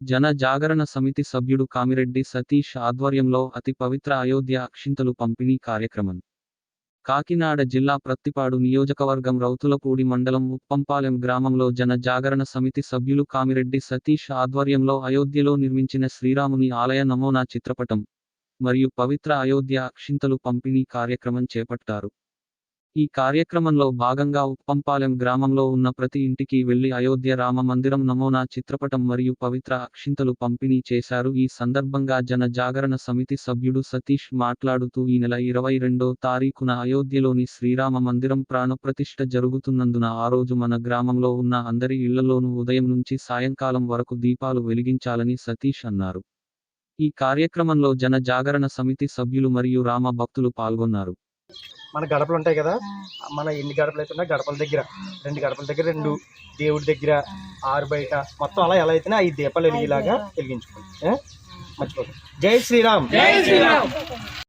జన జాగరణ సమితి సభ్యుడు కామిరెడ్డి సతీష్ ఆధ్వర్యంలో అతి పవిత్ర అయోధ్య అక్షింతలు పంపిణీ కార్యక్రమం. కాకినాడ జిల్లా ప్రత్తిపాడు నియోజకవర్గం రౌతులపూడి మండలం ఉప్పంపాలెం గ్రామంలో జన జాగరణ సమితి సభ్యులు కామిరెడ్డి సతీష్ ఆధ్వర్యంలో అయోధ్యలో నిర్మించిన శ్రీరాముని ఆలయ నమూనా చిత్రపటం మరియు పవిత్ర అయోధ్య అక్షింతలు పంపిణీ కార్యక్రమం చేపట్టారు. ఈ కార్యక్రమంలో భాగంగా ఉప్పంపాలెం గ్రామంలో ఉన్న ప్రతి ఇంటికి వెళ్ళి అయోధ్య రామ మందిరం నమూనా చిత్రపటం మరియు పవిత్ర అక్షింతలు పంపిణీ చేశారు. ఈ సందర్భంగా జన జాగరణ సమితి సభ్యుడు సతీష్ మాట్లాడుతూ ఈ నెల ఇరవై రెండో తారీఖున అయోధ్యలోని శ్రీరామ మందిరం ప్రాణప్రతిష్ఠ జరుగుతున్నందున ఆ రోజు మన గ్రామంలో ఉన్న అందరి ఇళ్ళలోనూ ఉదయం నుంచి సాయంకాలం వరకు దీపాలు వెలిగించాలని సతీష్ అన్నారు. ఈ కార్యక్రమంలో జన జాగరణ సమితి సభ్యులు మరియు రామ భక్తులు పాల్గొన్నారు. మన గడపలు ఉంటాయి కదా మన ఎన్ని గడపలు అయితే ఉన్నాయో గడపల దగ్గర. రెండు గడపల దగ్గర రెండు దేవుడి దగ్గర ఆరు బయట. మొత్తం అలా ఎలా అయితేనే ఐదు దీపాలు వెలిగేలాగా వెలిగించుకోండి. ఏ? మర్చిపోకండి. జై శ్రీరామ్.